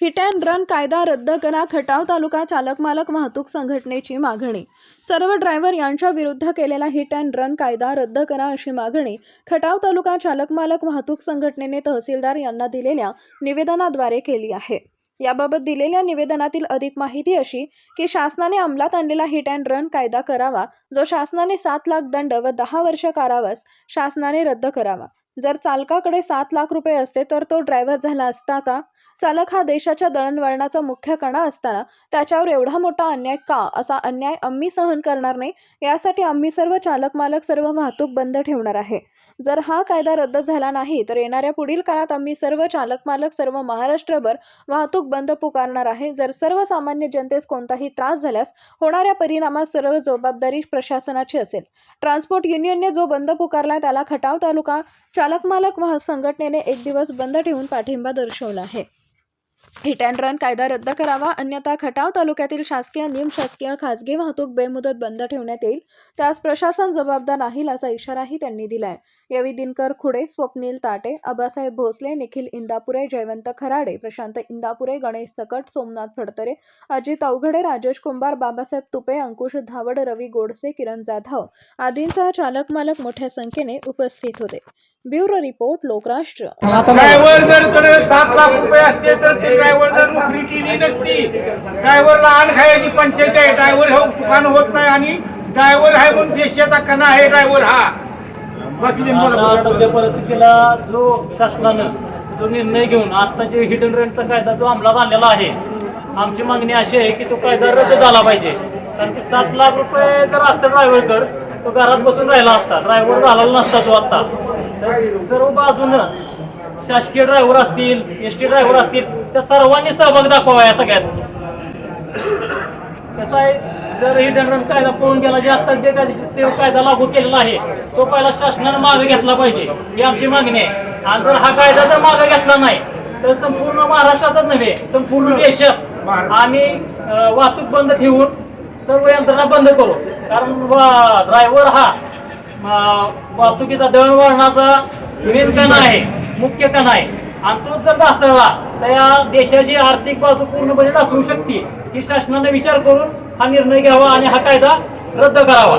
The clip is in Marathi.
हिट अँड रन कायदा रद्द करा खटाव तालुका चालक मालक वाहतूक संघटनेची मागणी. सर्व ड्रायव्हर यांच्या विरुद्ध केलेला हिट अँड रन कायदा रद्द करा अशी मागणी खटाव तालुका चालक मालक वाहतूक संघटनेने तहसीलदार यांना दिलेल्या निवेदनाद्वारे केली आहे. याबाबत दिलेल्या निवेदनातील अधिक माहिती अशी की शासनाने अंमलात आणलेला हिट अँड रन कायदा करावा जो शासनाने सात लाख दंड व दहा वर्ष कारावास शासनाने रद्द करावा. जर चालकाकडे सात लाख रुपये असते तर तो ड्रायव्हर झाला असता का? चालक हा देशाच्या दळणवळणाचा मुख्य कणा असताना त्याच्यावर एवढा मोठा अन्याय का असा अन्याय आम्ही सहन करणार नाही यासाठी आम्ही सर्व चालक मालक सर्व वाहतूक बंद ठेवणार आहे. जर हा कायदा रद्द झाला नाही तर येणाऱ्या पुढील काळात आम्ही सर्व चालक मालक सर्व महाराष्ट्रभर वाहतूक बंद पुकारणार आहे. जर सर्वसामान्य जनतेस कोणताही त्रास झाल्यास होणाऱ्या परिणामास सर्व जबाबदारी प्रशासनाची असेल. ट्रान्सपोर्ट युनियनने जो बंद पुकारला त्याला खटाव तालुका चालक मालक वाह संघटनेने एक दिवस बंद ठेवून पाठिंबा दर्शवला आहे. हिट अँड रन कायदा रद्द करावा. अन्यथा खटाव तालुक्यातील शासकीय निमशासकीय खासगी वाहतूक बेमुदत बंद ठेवण्यात येईल. त्यास प्रशासन जबाबदार राहील असा इशाराही त्यांनी दिलाय. यावेळी दिनकर खुडे स्वप्नील ताटे आबासाहेब भोसले निखिल इंदापुरे जयवंत खराडे प्रशांत इंदापुरे गणेश सकट सोमनाथ फडतरे अजित अवघडे राजेश कुंभार बाबासाहेब तुपे अंकुश धावड रवी गोडसे किरण जाधव आदींसह चालक मालक मोठ्या संख्येने उपस्थित होते. Bureau report Lokrashtra. ड्रायव्हर जर कडे सात लाख रुपये असते तर ते ड्रायव्हर जर नोकरी केली नसती. ड्रायव्हरला आण खायची पंचायत आहे. ड्रायव्हर हे सुखान होत नाही आणि ड्रायव्हर आहे म्हणून देशाचा कणा आहे ड्रायव्हर हा. सध्या परिस्थितीला जो शासनानं जो निर्णय घेऊन आता जे हिट अँड रनचा कायदा जो अंमलात आणलेला आहे आमची मागणी अशी आहे की तो कायदा रद्द झाला पाहिजे. कारण की सात लाख रुपये जर असतं ड्रायव्हरकड तो घरात बसून राहिला असता. ड्रायव्हर झालेला नसता तो आता. तर सर्व बाजूनं शासकीय ड्रायव्हर असतील एस टी ड्रायव्हर असतील त्या सर्वांनी सहभाग दाखवावा या सगळ्यात. कसं आहे जर ही दंडन कायदा पळून गेला जे आता बेकायदेशीर ते कायदा लागू केलेला आहे तो पहिला शासनानं मागे घेतला पाहिजे. ही आमची मागणी आहे. आणि जर हा कायदा जर मागे घेतला नाही तर संपूर्ण महाराष्ट्रातच नव्हे संपूर्ण देशात आम्ही वाहतूक बंद ठेवून सर्व यंत्रणा बंद करू. कारण ड्रायव्हर हा वाहतुकीचा दळणवळणाचा मेन कणा आहे मुख्य कणा आहे. आणि तो जर ढासळला तर या देशाची आर्थिक बाजू पूर्णपणे ढासळू शकते. ही शासनाने विचार करून हा निर्णय घ्यावा आणि हा कायदा रद्द करावा.